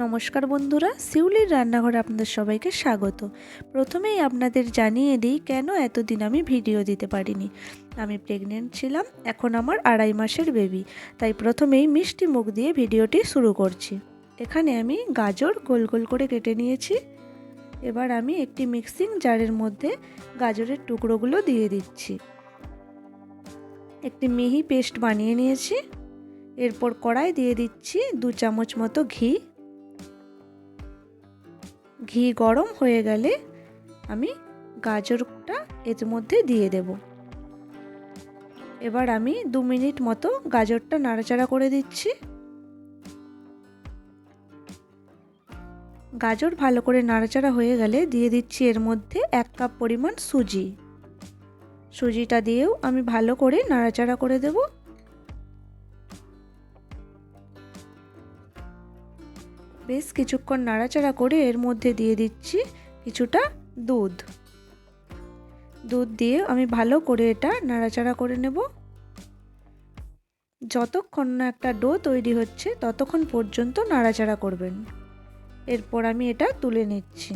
নমস্কার বন্ধুরা শিউলির রান্নাঘরে আপনাদের সবাইকে স্বাগত। প্রথমেই আপনাদের জানিয়ে দিই কেন এতদিন আমি ভিডিও দিতে পারিনি। আমি প্রেগনেন্ট ছিলাম, এখন আমার আড়াই মাসের বেবি তাই প্রথমেই মিষ্টি মুখ দিয়ে ভিডিওটি শুরু করছি। এখানে আমি গাজর গোল গোল করে কেটে নিয়েছি। এবার আমি একটি মিক্সিং জারের মধ্যে গাজরের টুকরোগুলো দিয়ে দিচ্ছি। একটি মিহি পেস্ট বানিয়ে নিয়েছি। এরপর কড়াই দিয়ে দিচ্ছি দু চামচ মতো ঘি। ঘি গরম হয়ে গেলে আমি গাজরটা এর মধ্যে দিয়ে দেব। এবার আমি দু মিনিট মতো গাজরটা নাড়াচাড়া করে দিচ্ছি। গাজর ভালো করে নাড়াচাড়া হয়ে গেলে দিয়ে দিচ্ছি এর মধ্যে এক কাপ পরিমাণ সুজি। সুজিটা দিয়েও আমি ভালো করে নাড়াচাড়া করে দেবো। বেশ কিছুক্ষণ নাড়াচাড়া করে এর মধ্যে দিয়ে দিচ্ছি কিছুটা দুধ। দুধ দিয়ে আমি ভালো করে এটা নাড়াচাড়া করে নেব। যতক্ষণ না একটা ডো তৈরি হচ্ছে, ততক্ষণ পর্যন্ত নাড়াচাড়া করবেন। এরপর আমি এটা তুলে নিচ্ছি।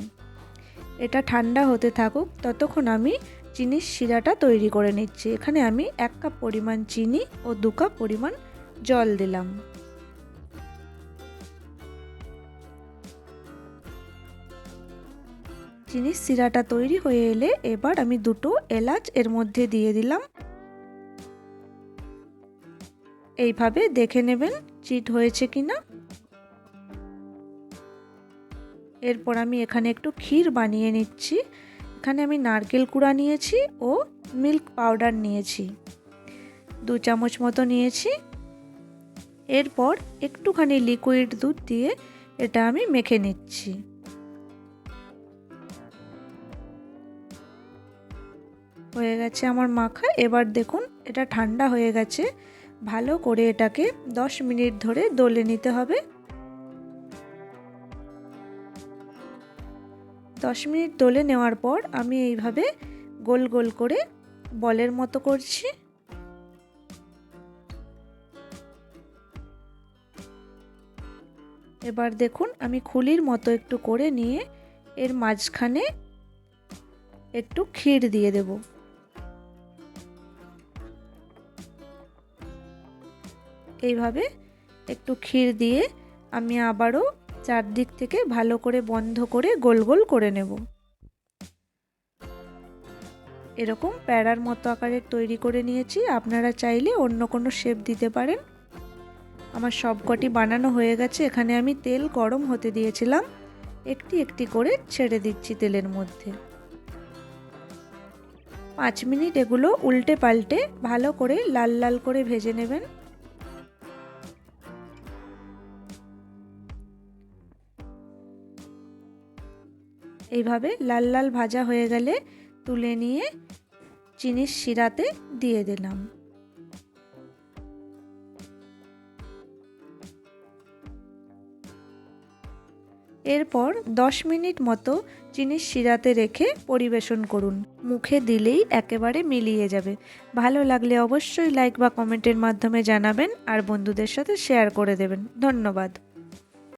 এটা ঠান্ডা হতে থাকুক, ততক্ষণ আমি চিনির শিরাটা তৈরি করে নিচ্ছি। এখানে আমি এক কাপ পরিমাণ চিনি ও দু কাপ পরিমাণ জল দিলাম। চিনির শিরাটা তৈরি হয়ে এলে এবার আমি দুটো এলাচ এর মধ্যে দিয়ে দিলাম। এইভাবে দেখে নেবেন চিট হয়েছে কিনা। এরপর আমি এখানে একটু ক্ষীর বানিয়ে নিচ্ছি। এখানে আমি নারকেল কুড়া নিয়েছি ও মিল্ক পাউডার নিয়েছি। দু চামচ মতো নিয়েছি। এরপর একটুখানি লিকুইড দুধ দিয়ে এটা আমি মেখে নিচ্ছি। হয়ে গেছে আমার মাখা। এবার দেখুন, এটা ঠান্ডা হয়ে গেছে। ভালো করে এটাকে 10 মিনিট ধরে দলে নিতে হবে। 10 মিনিট দলে নেওয়ার পর আমি এইভাবে গোল গোল করে বলের মতো করছি। এবার দেখুন, আমি খুলির মতো একটু করে নিয়ে এর মাঝখানে একটু ক্ষীর দিয়ে দেবো। এইভাবে একটু ক্ষীর দিয়ে আমি আবারও চারদিক থেকে ভালো করে বন্ধ করে গোল গোল করে নেব। এরকম প্যাড়ার মতো আকারের তৈরি করে নিয়েছি। আপনারা চাইলে অন্য কোনো শেপ দিতে পারেন। আমার সবকটি বানানো হয়ে গেছে। এখানে আমি তেল গরম হতে দিয়েছিলাম। একটি একটি করে ছেড়ে দিচ্ছি তেলের মধ্যে। পাঁচ মিনিট এগুলো উল্টে পাল্টে ভালো করে লাল লাল করে ভেজে নেবেন। এইভাবে লাল লাল ভাজা হয়ে গেলে তুলে নিয়ে চিনির শিরাতে দিয়ে দিলাম। এরপর 10 মিনিট মতো চিনির শিরাতে রেখে পরিবেশন করুন। মুখে দিলেই একেবারে মিলিয়ে যাবে। ভালো লাগলে অবশ্যই লাইক বা কমেন্টের মাধ্যমে জানাবেন আর বন্ধুদের সাথে শেয়ার করে দেবেন। ধন্যবাদ।